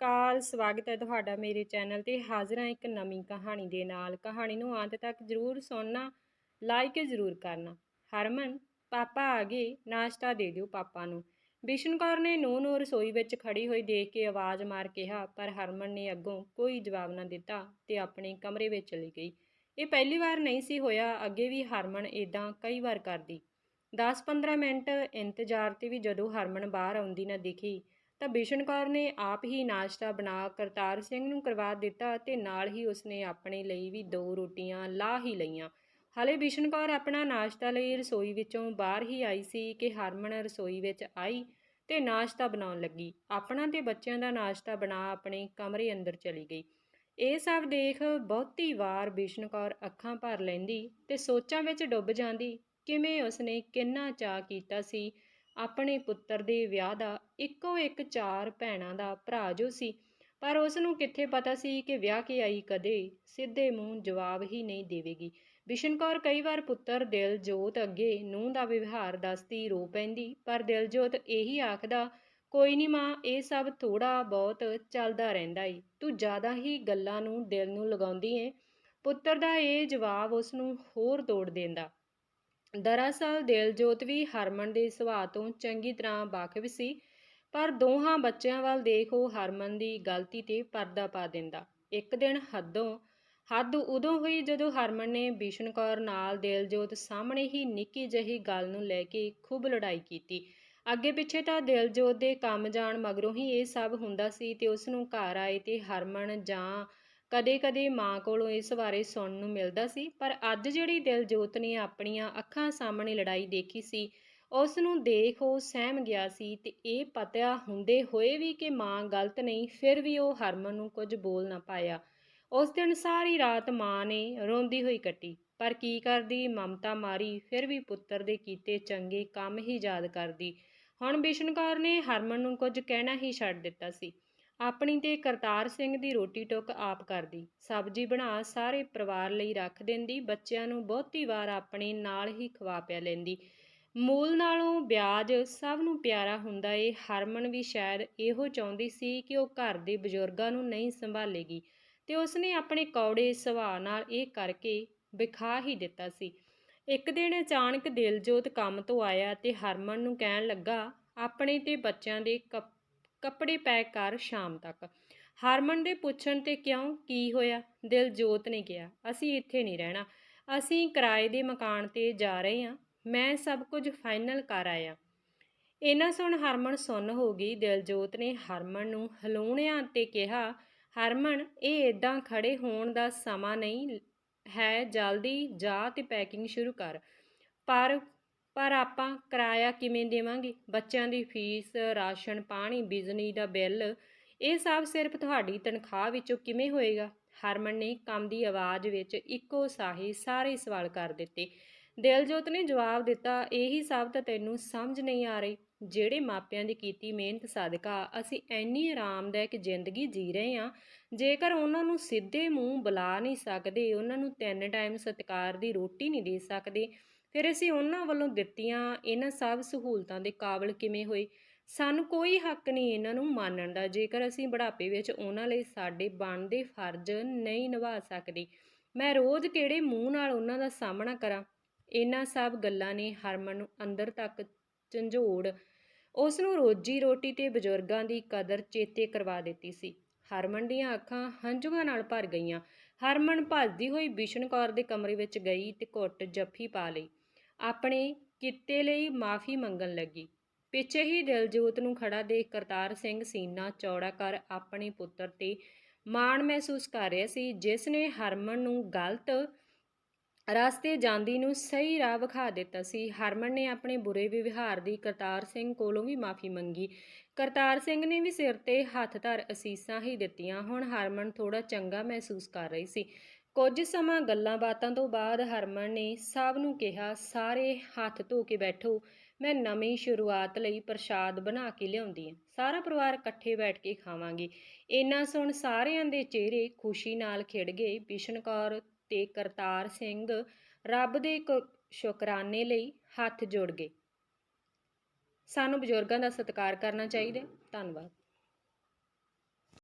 ਅਕਾਲ ਸਵਾਗਤ ਹੈ ਤੁਹਾਡਾ ਮੇਰੇ ਚੈਨਲ ਤੇ ਹਾਜ਼ਰ ਹਾਂ ਇੱਕ ਨਵੀਂ ਕਹਾਣੀ ਦੇ ਨਾਲ। ਕਹਾਣੀ ਨੂੰ ਅੰਤ ਤੱਕ ਜ਼ਰੂਰ ਸੁਣਨਾ, ਲਾਈਕ ਜ਼ਰੂਰ ਕਰਨਾ। ਹਰਮਨ, ਪਾਪਾ ਆ ਗਏ ਨਾਸ਼ਤਾ ਦੇ ਦਿਓ ਪਾਪਾ ਨੂੰ। ਬਿਸ਼ਨ ਕੌਰ ਨੇ ਨੂੰਹ ਨੂੰ ਰਸੋਈ ਵਿੱਚ ਖੜੀ ਹੋਈ ਦੇਖ ਕੇ ਆਵਾਜ਼ ਮਾਰ ਕਿਹਾ, ਪਰ ਹਰਮਨ ਨੇ ਅੱਗੋਂ ਕੋਈ ਜਵਾਬ ਨਾ ਦਿੱਤਾ ਤੇ ਆਪਣੇ ਕਮਰੇ ਵਿੱਚ ਚਲੀ ਗਈ। ਇਹ ਪਹਿਲੀ ਵਾਰ ਨਹੀਂ ਸੀ ਹੋਇਆ, ਅੱਗੇ ਵੀ ਹਰਮਨ ਇਦਾਂ ਕਈ ਵਾਰ ਕਰਦੀ। 10-15 ਮਿੰਟ ਇੰਤਜ਼ਾਰ ਤੇ ਵੀ ਜਦੋਂ ਹਰਮਨ ਬਾਹਰ ਆਉਂਦੀ ਨਾ ਦਿਖੀ ਤਾਂ ਬਿਸ਼ਨ ਕੌਰ ਨੇ ਆਪ ਹੀ ਨਾਸ਼ਤਾ ਬਣਾ ਕਰਤਾਰ ਸਿੰਘ ਨੂੰ ਕਰਵਾ ਦਿੱਤਾ ਤੇ ਨਾਲ ਹੀ ਉਸਨੇ ਆਪਣੇ ਲਈ ਵੀ ਦੋ ਰੋਟੀਆਂ ਲਾ ਹੀ ਲਈਆਂ। ਹਲੇ ਬਿਸ਼ਨ ਕੌਰ ਆਪਣਾ ਨਾਸ਼ਤਾ ਲਈ ਰਸੋਈ ਵਿੱਚੋਂ ਬਾਹਰ ਹੀ ਆਈ ਸੀ ਕਿ ਹਰਮਨ ਰਸੋਈ ਵਿੱਚ ਆਈ ਤੇ ਨਾਸ਼ਤਾ ਬਣਾਉਣ ਲੱਗੀ। ਆਪਣਾ ਤੇ ਬੱਚਿਆਂ ਦਾ ਨਾਸ਼ਤਾ ਬਣਾ ਆਪਣੇ ਕਮਰੇ ਅੰਦਰ ਚਲੀ ਗਈ। ਇਹ ਸਭ ਦੇਖ ਬਹੁਤੀ ਵਾਰ ਬਿਸ਼ਨ ਕੌਰ ਅੱਖਾਂ ਭਰ ਲੈਂਦੀ ਤੇ ਸੋਚਾਂ ਵਿੱਚ ਡੁੱਬ ਜਾਂਦੀ, ਕਿਵੇਂ ਉਸਨੇ ਕਿੰਨਾ ਚਾਅ ਕੀਤਾ ਸੀ ਆਪਣੇ ਪੁੱਤਰ ਦੇ ਵਿਆਹ ਦਾ ਇੱਕੋ ਇੱਕ ਚਾਰ ਭੈਣਾਂ ਦਾ ਭਰਾ ਜੋ ਸੀ, ਪਰ ਉਸ ਨੂੰ ਕਿੱਥੇ ਪਤਾ ਸੀ ਕਿ ਵਿਆਹ ਕੇ ਆਈ ਕਦੇ, ਸਿੱਧੇ ਮੂੰਹ ਜਵਾਬ ਹੀ ਨਹੀਂ ਦੇਵੇਗੀ। ਬਿਸ਼ਨ ਕੌਰ ਕਈ ਵਾਰ ਪੁੱਤਰ ਦਿਲਜੋਤ ਅੱਗੇ ਨੂੰਹ ਦਾ ਵਿਵਹਾਰ ਦੱਸਦੀ ਰੋ ਪੈਂਦੀ, ਪਰ ਦਿਲਜੋਤ ਇਹੀ ਆਖਦਾ, ਕੋਈ ਨਹੀਂ ਮਾਂ, ਇਹ ਸਭ ਥੋੜਾ ਬਹੁਤ ਚੱਲਦਾ ਰਹਿੰਦਾ ਈ। ਤੂੰ ਜ਼ਿਆਦਾ ਹੀ ਗੱਲਾਂ ਨੂੰ ਦਿਲ ਨੂੰ ਲਗਾਉਂਦੀ ਏ। ਪੁੱਤਰ ਦਾ ਇਹ ਜਵਾਬ ਉਸ ਨੂੰ ਹੋਰ ਤੋੜ ਦਿੰਦਾ। ਦਰਅਸਲ ਦਿਲਜੋਤ ਵੀ ਹਰਮਨ ਦੇ ਸੁਭਾਅ ਤੋਂ ਚੰਗੀ ਤਰ੍ਹਾਂ ਵਾਕਿਫ ਸੀ, ਪਰ ਦੋਹਾਂ ਬੱਚਿਆਂ ਵੱਲ ਦੇਖ ਉਹ ਹਰਮਨ ਦੀ ਗਲਤੀ ਤੇ ਪਰਦਾ ਪਾ ਦਿੰਦਾ। ਇੱਕ ਦਿਨ ਹੱਦੋਂ, ਹੱਦ ਉਦੋਂ ਹੋਈ ਜਦੋਂ ਹਰਮਨ ਨੇ ਬਿਸ਼ਨ ਕੌਰ ਨਾਲ ਦਿਲਜੋਤ ਸਾਹਮਣੇ ਹੀ ਨਿੱਕੀ ਜਿਹੀ ਗੱਲ ਨੂੰ ਲੈ ਕੇ ਖੂਬ ਲੜਾਈ ਕੀਤੀ। ਅੱਗੇ ਪਿੱਛੇ ਤਾਂ ਦਿਲਜੋਤ ਦੇ ਕੰਮ ਜਾਣ ਮਗਰੋਂ ਹੀ ਇਹ ਸਭ ਹੁੰਦਾ ਸੀ ਤੇ ਉਸ ਨੂੰ ਘਰ ਆਏ ਤੇ ਹਰਮਨ ਜਾਂ ਕਦੇ-ਕਦੇ ਮਾਂ ਕੋਲੋਂ ਇਸ ਬਾਰੇ ਸੁਣਨ ਨੂੰ ਮਿਲਦਾ ਸੀ, ਪਰ ਅੱਜ ਜਿਹੜੀ ਦਿਲਜੋਤ ਨੇ ਆਪਣੀਆਂ ਅੱਖਾਂ ਸਾਹਮਣੇ ਲੜਾਈ ਦੇਖੀ ਸੀ ਉਸ ਨੂੰ ਦੇਖ ਉਹ ਸਹਿਮ ਗਿਆ ਸੀ ਤੇ ਇਹ ਪਤਾ ਹੁੰਦੇ ਹੋਏ ਵੀ ਕਿ ਮਾਂ ਗਲਤ ਨਹੀਂ, ਫਿਰ ਵੀ ਉਹ ਹਰਮਨ ਨੂੰ ਕੁਝ ਬੋਲ ਨਾ ਪਾਇਆ। ਉਸ ਦਿਨ ਸਾਰੀ ਰਾਤ ਮਾਂ ਨੇ ਰੋਂਦੀ ਹੋਈ ਕੱਟੀ, ਪਰ ਕੀ ਕਰਦੀ, ਮਮਤਾ ਮਾਰੀ, ਫਿਰ ਵੀ ਪੁੱਤਰ ਦੇ ਕੀਤੇ ਚੰਗੇ ਕੰਮ ਹੀ ਯਾਦ ਕਰਦੀ। ਹੁਣ ਬਿਸ਼ਨ ਕੌਰ ਨੇ ਹਰਮਨ ਨੂੰ ਕੁਝ ਕਹਿਣਾ ਹੀ ਛੱਡ ਦਿੱਤਾ ਸੀ। ਆਪਣੀ ਤੇ ਕਰਤਾਰ ਸਿੰਘ ਦੀ ਰੋਟੀ ਟੁੱਕ ਆਪ ਕਰਦੀ। ਸਬਜ਼ੀ ਬਣਾ ਸਾਰੇ ਪਰਿਵਾਰ ਲਈ ਰੱਖ ਦਿੰਦੀ। ਬੱਚਿਆਂ ਨੂੰ ਬਹੁਤੀ ਵਾਰ ਆਪਣੇ ਨਾਲ ਹੀ ਖਵਾ ਪਿਆ ਲੈਂਦੀ। ਮੂਲ ਨਾਲੋਂ ਵਿਆਜ ਸਭ ਨੂੰ ਪਿਆਰਾ ਹੁੰਦਾ ਏ। ਹਰਮਨ ਵੀ ਸ਼ਾਇਦ ਇਹੋ ਚਾਹੁੰਦੀ ਸੀ ਕਿ ਉਹ ਘਰ ਦੇ ਬਜ਼ੁਰਗਾਂ ਨੂੰ ਨਹੀਂ ਸੰਭਾਲੇਗੀ ਤੇ ਉਸਨੇ ਆਪਣੇ ਕੌੜੇ ਸੁਭਾਅ ਨਾਲ ਇਹ ਕਰਕੇ ਵਿਖਾ ਹੀ ਦਿੱਤਾ ਸੀ। ਇੱਕ ਦਿਨ ਅਚਾਨਕ ਦਿਲਜੋਤ ਕੰਮ ਤੋਂ ਆਇਆ ਤੇ ਹਰਮਨ ਨੂੰ ਕਹਿਣ ਲੱਗਾ, ਆਪਣੇ ਤੇ ਬੱਚਿਆਂ ਦੇ ਕੱਪੜੇ ਪੈਕ ਕਰ ਸ਼ਾਮ ਤੱਕ। ਹਰਮਨ ਦੇ ਪੁੱਛਣ ਤੇ ਕਿਉਂ, ਕੀ ਹੋਇਆ? ਦਿਲਜੋਤ ਨੇ ਕਿਹਾ, ਅਸੀਂ ਇੱਥੇ ਨਹੀਂ ਰਹਿਣਾ। ਅਸੀਂ ਕਿਰਾਏ ਦੇ ਮਕਾਨ ਤੇ ਜਾ ਰਹੇ ਹਾਂ। ਮੈਂ ਸਭ ਕੁਝ ਫਾਈਨਲ ਕਰ ਆਇਆ। ਇਹਨਾਂ ਸੁਣ ਹਰਮਨ ਸੁੰਨ ਹੋ ਗਈ। ਦਿਲਜੋਤ ਨੇ ਹਰਮਨ ਨੂੰ ਹਲੂਣਿਆਂ ਤੇ ਕਿਹਾ, ਹਰਮਨ, ਇਹ ਇਦਾਂ ਖੜੇ ਹੋਣ ਦਾ ਸਮਾਂ ਨਹੀਂ ਹੈ। ਜਲਦੀ ਜਾ ਤੇ ਪੈਕਿੰਗ ਸ਼ੁਰੂ ਕਰ। ਪਰ ਪਰ ਆਪਾਂ ਕਿਰਾਇਆ ਕਿਵੇਂ ਦੇਵਾਂਗੇ? ਬੱਚਿਆਂ ਦੀ ਫੀਸ, ਰਾਸ਼ਨ, ਪਾਣੀ, ਬਿਜਲੀ ਦਾ ਬਿੱਲ, ਇਹ ਸਭ ਸਿਰਫ ਤੁਹਾਡੀ ਤਨਖਾਹ ਵਿੱਚੋਂ ਕਿਵੇਂ ਹੋਏਗਾ? ਹਰਮਨ ਨੇ ਕੰਮ ਦੀ ਆਵਾਜ਼ ਵਿੱਚ ਇੱਕੋ ਸਾਹੀ ਸਾਰੇ ਸਵਾਲ ਕਰ ਦਿੱਤੇ। ਦਿਲਜੋਤ ਨੇ ਜਵਾਬ ਦਿੱਤਾ, ਇਹੀ ਸਭ ਤਾਂ ਤੈਨੂੰ ਸਮਝ ਨਹੀਂ ਆ ਰਹੀ। ਜਿਹੜੇ ਮਾਪਿਆਂ ਦੀ ਕੀਤੀ ਮਿਹਨਤ ਸਦਕਾ ਅਸੀਂ ਇੰਨੀ ਆਰਾਮਦਾਇਕ ਜ਼ਿੰਦਗੀ ਜੀ ਰਹੇ ਹਾਂ, ਜੇਕਰ ਉਹਨਾਂ ਨੂੰ ਸਿੱਧੇ ਮੂੰਹ ਬੁਲਾ ਨਹੀਂ ਸਕਦੇ, ਉਹਨਾਂ ਨੂੰ ਤਿੰਨ ਟਾਈਮ ਸਤਿਕਾਰ ਦੀ ਰੋਟੀ ਨਹੀਂ ਦੇ ਸਕਦੇ ਫਿਰ ਅਸੀਂ ਉਹਨਾਂ ਵੱਲੋਂ ਦਿੱਤੀਆਂ ਇਹਨਾਂ ਸਭ ਸਹੂਲਤਾਂ ਦੇ ਕਾਬਲ ਕਿਵੇਂ ਹੋਏ? ਸਾਨੂੰ ਕੋਈ ਹੱਕ ਨਹੀਂ ਇਹਨਾਂ ਨੂੰ ਮੰਨਣ ਦਾ, ਜੇਕਰ ਅਸੀਂ ਬੁਢਾਪੇ ਵਿੱਚ ਉਹਨਾਂ ਲਈ ਸਾਡੇ ਬਣਦੇ ਫਰਜ਼ ਨਹੀਂ ਨਿਭਾ ਸਕਦੇ। ਮੈਂ ਰੋਜ਼ ਕਿਹੜੇ ਮੂੰਹ ਨਾਲ ਉਹਨਾਂ ਦਾ ਸਾਹਮਣਾ ਕਰਾਂ? ਇਹਨਾਂ ਸਭ ਗੱਲਾਂ ਨੇ ਹਰਮਨ ਨੂੰ ਅੰਦਰ ਤੱਕ ਝੰਜੋੜ, ਉਸ ਨੂੰ ਰੋਜੀ ਰੋਟੀ ਤੇ ਬਜ਼ੁਰਗਾਂ ਦੀ ਕਦਰ ਚੇਤੇ ਕਰਵਾ ਦਿੱਤੀ ਸੀ। ਹਰਮਨ ਦੀਆਂ ਅੱਖਾਂ ਹੰਝੂਆਂ ਨਾਲ ਭਰ ਗਈਆਂ। ਹਰਮਨ ਭੱਜਦੀ ਹੋਈ ਬਿਸ਼ਨ ਕੌਰ ਦੇ ਕਮਰੇ ਵਿੱਚ ਗਈ ਤੇ ਘੁੱਟ ਜੱਫੀ ਪਾ ਲਈ। ਆਪਣੇ ਕਿੱਤੇ ਲਈ ਮਾਫੀ ਮੰਗਣ ਲੱਗੀ। ਪਿੱਛੇ ਹੀ ਦਿਲਜੋਤ ਨੂੰ ਖੜਾ ਦੇਖ ਕਰਤਾਰ ਸਿੰਘ ਸੀਨਾ ਚੌੜਾ ਕਰ ਆਪਣੇ ਪੁੱਤਰ ਤੇ ਮਾਣ ਮਹਿਸੂਸ ਕਰ ਰਿਹਾ ਸੀ, ਜਿਸ ਨੇ ਹਰਮਨ ਨੂੰ ਗਲਤ ਰਸਤੇ ਜਾਂਦੀ ਨੂੰ ਸਹੀ ਰਾਹ ਵਿਖਾ ਦਿੱਤਾ ਸੀ। ਹਰਮਨ ਨੇ ਆਪਣੇ ਬੁਰੇ ਵਿਵਹਾਰ ਦੀ ਕਰਤਾਰ ਸਿੰਘ ਕੋਲੋਂ ਵੀ ਮਾਫੀ ਮੰਗੀ। ਕਰਤਾਰ ਸਿੰਘ ਨੇ ਵੀ ਸਿਰ ਤੇ ਹੱਥ ਧਰ ਅਸੀਸਾਂ ਹੀ ਦਿੱਤੀਆਂ। ਹੁਣ ਹਰਮਨ ਥੋੜਾ ਚੰਗਾ ਮਹਿਸੂਸ ਕਰ ਰਹੀ ਸੀ। ਕੁਝ ਸਮਾਂ ਗੱਲਾਂ ਬਾਤਾਂ ਤੋਂ ਬਾਅਦ ਹਰਮਨ ਨੇ ਸਭ ਨੂੰ ਕਿਹਾ, ਸਾਰੇ ਹੱਥ ਧੋ ਕੇ ਬੈਠੋ, ਮੈਂ ਨਵੀਂ ਸ਼ੁਰੂਆਤ ਲਈ ਪ੍ਰਸ਼ਾਦ ਬਣਾ ਕੇ ਲਿਆਉਂਦੀ ਹਾਂ। ਸਾਰਾ ਪਰਿਵਾਰ ਇਕੱਠੇ ਬੈਠ ਕੇ ਖਾਵਾਂਗੇ। ਇੰਨਾ ਸੁਣ ਸਾਰਿਆਂ ਦੇ ਚਿਹਰੇ ਖੁਸ਼ੀ ਨਾਲ ਖਿੜ ਗਏ। ਬਿਸ਼ਨ ਕੌਰ ਤੇ ਕਰਤਾਰ ਸਿੰਘ ਰੱਬ ਦੇ ਸ਼ੁਕਰਾਨੇ ਲਈ ਹੱਥ ਜੋੜ ਗਏ। ਸਾਨੂੰ ਬਜ਼ੁਰਗਾਂ ਦਾ ਸਤਿਕਾਰ ਕਰਨਾ ਚਾਹੀਦਾ। ਧੰਨਵਾਦ।